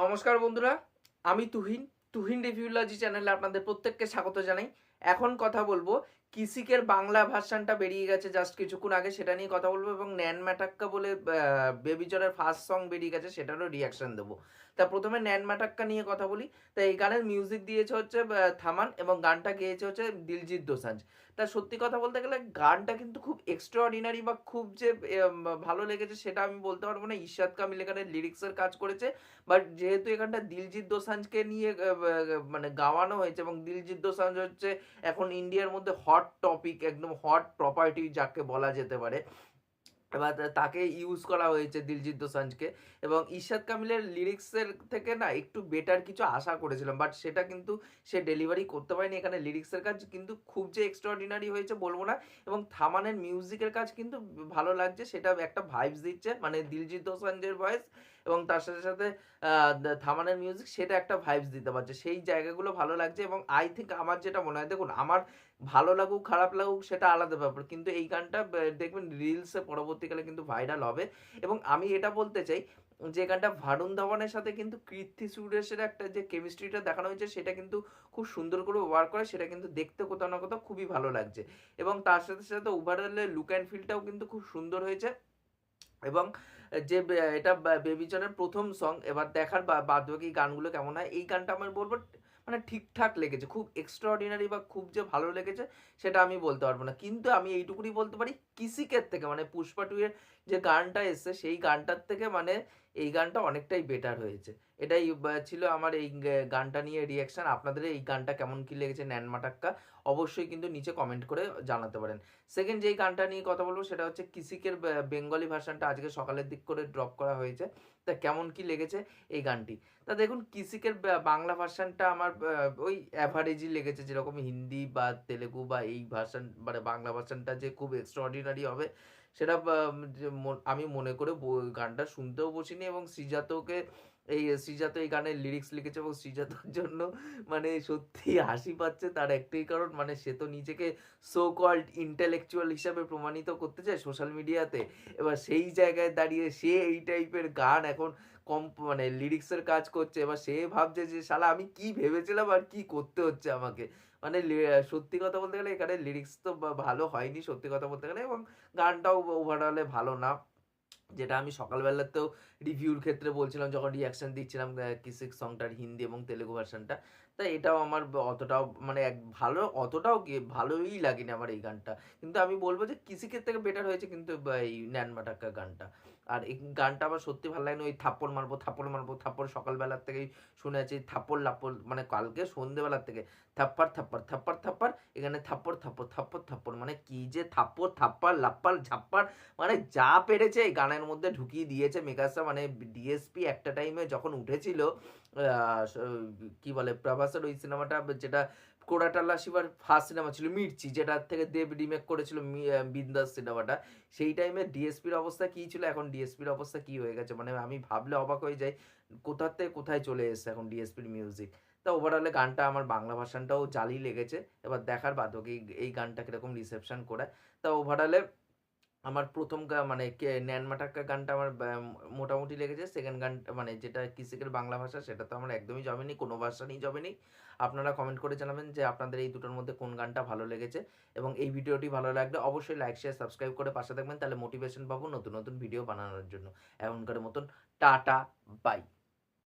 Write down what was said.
নমস্কার বন্ধুরা, আমি তুহিন তুহিন রিভিউলজি চ্যানেলে আপনাদের প্রত্যেককে স্বাগত জানাই। এখন কথা বলব, কিসিকের বাংলা ভার্সানটা বেরিয়ে গেছে জাস্ট কিছুক্ষণ আগে, সেটা নিয়ে কথা বলব এবং ন্যান ম্যাটাক্কা বলে বেবিজনের ফার্স্ট সং বেরিয়ে গেছে, সেটারও রিয়াকশন দেবো। তা প্রথমে ন্যান মাটাক্কা নিয়ে কথা বলি। তা এই গানের মিউজিক দিয়েছে হচ্ছে থামান এবং গানটা গেয়েছে হচ্ছে দিলজিৎ দোসাঞ্জ। তা সত্যি কথা বলতে গেলে গানটা কিন্তু খুব এক্সট্রা অর্ডিনারি বা খুব যে ভালো লেগেছে সেটা আমি বলতে পারব না। ঈশাদ কামিল এখানে লিরিক্সের কাজ করেছে। বাট যেহেতু এখানটা দিলজিৎ দোসাঞ্জকে নিয়ে মানে গাওয়ানো হয়েছে এবং দিলজিৎ দোসাঞ্জ হচ্ছে এখন ইন্ডিয়ার মধ্যে হট টপিক একদম হট প্রপার্টি যাকে বলা যেতে পারে। এবার তাকে ইউজ করা হয়েছে দিলজিৎ দোসাঞ্জকে। এবং ঈশাদ কামিলের লিরিক্সের থেকে না একটু বেটার কিছু আশা করেছিলাম। বাট সেটা কিন্তু সে ডেলিভারি করতে পারেনি। এখানে লিরিক্সের কাজ কিন্তু খুব যে এক্সট্রাঅর্ডিনারি হয়েছে বলব না। এবং থামানের মিউজিকের কাজ কিন্তু ভালো লাগছে। সেটা একটা ভাইবস দিচ্ছে। মানে দিলজিৎ দোসাঞ্জের ভয়েস এবং তার সাথে সাথে থামানের মিউজিক সেটা একটা ভাইবস দিতে পারছে। সেই জায়গাগুলো ভালো লাগছে এবং আই থিঙ্ক আমার যেটা মনে হয়, দেখুন, আমার ভালো লাগুক, খারাপ লাগুক, সেটা আলাদা ব্যাপার। কিন্তু এই গানটা দেখবেন রিলসে পরবর্তীকালে কিন্তু ভাইরাল হবে। এবং আমি এটা বলতে চাই, যে গানটা ভারুণ ধাওয়ানের সাথে কিন্তু কীর্তি সুরেশের একটা যে কেমিস্ট্রিটা দেখানো হয়েছে, সেটা কিন্তু খুব সুন্দর করে ওয়ার্ক করে, সেটা কিন্তু দেখতে কোথাও না কোথাও খুবই ভালো লাগছে। এবং তার সাথে সাথে ওভারঅলে লুক অ্যান্ড ফিলটাও কিন্তু খুব সুন্দর হয়েছে। এবং যে এটা বেবিচনের প্রথম সং এবার দেখার বা- বাদ বাকি গানগুলো কেমন হয়, এই গানটা আমার বলব মানে ঠিকঠাক লেগেছে, খুব এক্সট্রাঅর্ডিনারি বা, খুব যে ভালো লেগেছে, সেটা আমি বলতে পারব না। কিন্তু আমি এইটুকুনি বলতে পারি, কিসিকের থেকে মানে পুষ্পা টু এর যে গানটা এসছে, সেই গানটার থেকে মানে এই গানটা অনেকটাই বেটার হয়েছে। এটাই ছিল আমার এই গানটা নিয়ে রিয়াকশন আপনাদের এই গানটা কেমন কি লেগেছে ন্যানমাটাক্কা অবশ্যই কিন্তু নিচে কমেন্ট করে জানাতে পারেন। সেকেন্ড যেই গানটা নিয়ে কথা বলব সেটা হচ্ছে কিসিকের বেঙ্গলি ভার্সনটা আজকে সকালের দিক করে ড্রপ করা হয়েছে। তা কেমন কি লেগেছে এই গানটি? তা দেখুন, কিসিকের বাংলা ভার্সনটা আমার ওই অ্যাভারেজই লেগেছে। যেরকম হিন্দি বা তেলেগু বা এই ভার্সন মানে বাংলা ভার্সনটা যে খুব এক্সট্রাঅর্ডিনারি হবে, সেটা আমি মনে করে গানটা শুনতেও বসিনি। এবং শ্রীজাতকে এই শ্রীজাত এই গানের লিরিক্স লিখেছে এবং শ্রীজাতর জন্য মানে সত্যি হাসি পাচ্ছে তার একটাই কারণ মানে সে তো নিজেকে সো কল্ড ইন্টেলেকচুয়াল হিসাবে প্রমাণিত করতে চায় সোশ্যাল মিডিয়াতে এবার সেই জায়গায় দাঁড়িয়ে সে এই টাইপের গান এখন কম মানে লিরিক্সের কাজ করছে। এবার সে ভাবছে যে, শালা, আমি কি ভেবেছিলাম আর কি করতে হচ্ছে আমাকে? মানে সত্যি কথা বলতে গেলে এখানে লিরিক্স তো ভালো হয়নি সত্যি কথা বলতে গেলে এবং গানটাও ওভারঅলে ভালো না। যেটা আমি সকালবেলাতেও রিভিউর ক্ষেত্রে বলছিলাম, যখন রিয়াকশান দিচ্ছিলাম কিসিক সংটার হিন্দি এবং তেলেগু ভার্সনটা তা এটাও আমার অতটাও মানে এক ভালো, অতটাও ভালোই লাগেনি আমার এই গানটা। কিন্তু আমি বলব যে কিসিকের থেকে বেটার হয়েছে কিন্তু এই ন্যান মাটাক্কা গানটা। আর এই গানটা আমার সত্যি ভালো লাগেনি, ওই থাপ্পড় মারবো থাপ্পড় মারবো, থাপ্পড় সকালবেলার থেকেই শুনে আছি থাপ্পড় লাপ্পড় মানে কালকে সন্ধেবেলার থেকে থাপ্পার থাপ্পার থাপ্পার থাপ্পার এখানে থাপ্পড় থাপ্পড় থাপ্পড় থাপ্পড় মানে কি যে থাপ্পড় থাপ্পার লাপ্পার ঝাপ্পার মানে যা পেরেছে এই গানের মধ্যে ঢুকিয়ে দিয়েছে মেকাসা মানে ডিএসপি একটা টাইমে যখন উঠেছিল কি বলে, প্রভাসের ওই সিনেমাটা, যেটা কোরাটাল্লা শিবার ফার্স্ট সিনেমা ছিল, মির্চি, যেটা থেকে দেব রিমেক করেছিল বিন্দাস সিনেমাটা। সেই টাইমে ডিএসপির অবস্থা কী ছিল, এখন ডিএসপির অবস্থা কি হয়ে গেছে? মানে আমি ভাবলে অবাক হয়ে যাই, কোথার থেকে কোথায় চলে এসেছে এখন ডিএসপির মিউজিক তা ওভারঅলে গানটা আমার বাংলা ভার্সানটাও জালি লেগেছে। এবার দেখার বাদ এই- এই গানটা কীরকম রিসেপশন করে। তা ওভারঅলে আমার প্রথম মানে কে, ন্যান মাটাক্কা গানটা আমার মোটামুটি লেগেছে। সেকেন্ড গান মানে যেটা কিসিকের বাংলা ভাষা, সেটা তো আমার একদমই জমেনি কোনো ভাষা ভাষারই জমেনি আপনারা কমেন্ট করে জানাবেন যে আপনাদের এই দুটোর মধ্যে কোন গানটা ভালো লেগেছে। এবং এই ভিডিওটি ভালো লাগলে অবশ্যই লাইক শেয়ার সাবস্ক্রাইব করে পাশে থাকবেন, তাহলে মোটিভেশন পাবো নতুন নতুন ভিডিও বানানোর জন্য। এখনকার মতন, টাটা বাই